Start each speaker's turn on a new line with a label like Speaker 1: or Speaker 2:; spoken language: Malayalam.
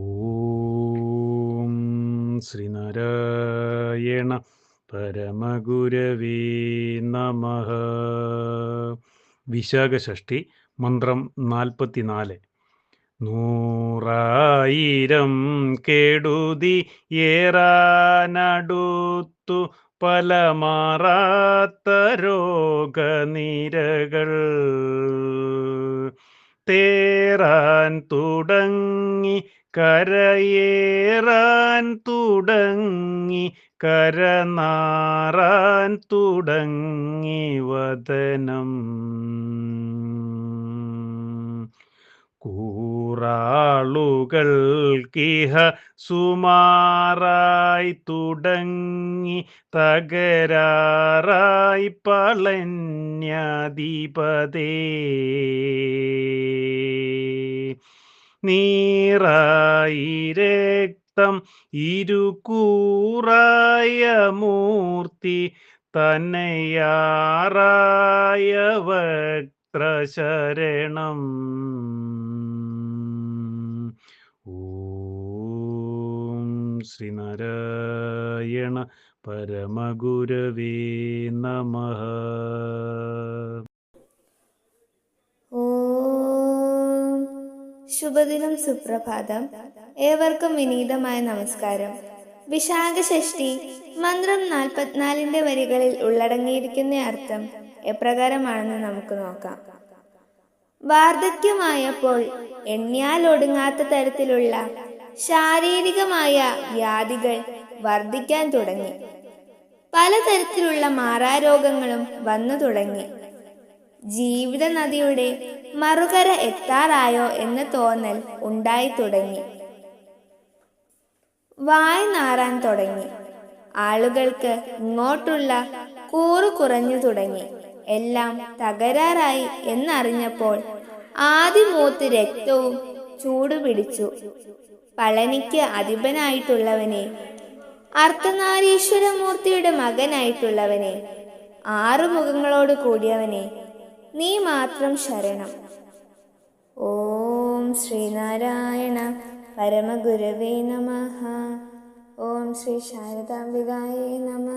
Speaker 1: ഓം ശ്രീനാരായണ പരമഗുരവേ നമ. വിശാഖഷ്ഠി മന്ത്രം നാൽപ്പത്തിനാല്. നൂറായിരം കെടുതി ഏറാനടുത്തു പല മാറാത്ത രോഗനിരകൾ. തേറാൻ തുടങ്ങി കരയേറാൻ തുടങ്ങി കരനാറാൻ തുടങ്ങി വദനം കൂറാളുകൾക്കിഹ സുമാറായി തുടങ്ങി തകരാറായി പളന്യാധിപതേ. നീറായി രക്തം ഇരുകൂറായ മൂർത്തി തന്നെയാറായ വക്ത്രശരണം ശ്രീനാരായണ പരമഗുരവേ നമ.
Speaker 2: ശുഭദിനം സുപ്രഭാതം. ഏവർക്കും വിനീതമായ നമസ്കാരം. വിശാഖഷഷ്ടി മന്ത്രം നാൽപ്പത്തിനാലിന്റെ വരികളിൽ ഉള്ളടങ്ങിയിരിക്കുന്ന അർത്ഥം എപ്രകാരമാണെന്ന് നമുക്ക് നോക്കാം. വാർദ്ധക്യമായപ്പോൾ എണ്ണിയാൽ ഒടുങ്ങാത്ത തരത്തിലുള്ള ശാരീരികമായ വ്യാധികൾ വർദ്ധിക്കാൻ തുടങ്ങി. പലതരത്തിലുള്ള മാറാരോഗങ്ങളും വന്നു തുടങ്ങി. ജീവിത നദിയുടെ മറുകര എത്താറായോ എന്ന തോന്നൽ ഉണ്ടായി തുടങ്ങി. വായ് നാറാൻ തുടങ്ങി. ആളുകൾക്ക് ഇങ്ങോട്ടുള്ള കൂറു കുറഞ്ഞു തുടങ്ങി. എല്ലാം തകരാറായി എന്നറിഞ്ഞപ്പോൾ ആദ്യമൂത്ത് രക്തവും ചൂടുപിടിച്ചു പളനിക്ക് അധിപനായിട്ടുള്ളവനെ അർത്ഥനാരീശ്വരമൂർത്തിയുടെ മകനായിട്ടുള്ളവനെ ആറു മുഖങ്ങളോട് കൂടിയവനെ നീ മാത്രം ശരണം. ഓം ശ്രീനാരായണ പരമഗുരവേ നമ. ഓം ശ്രീ ശാരദാംബികായേ നമ.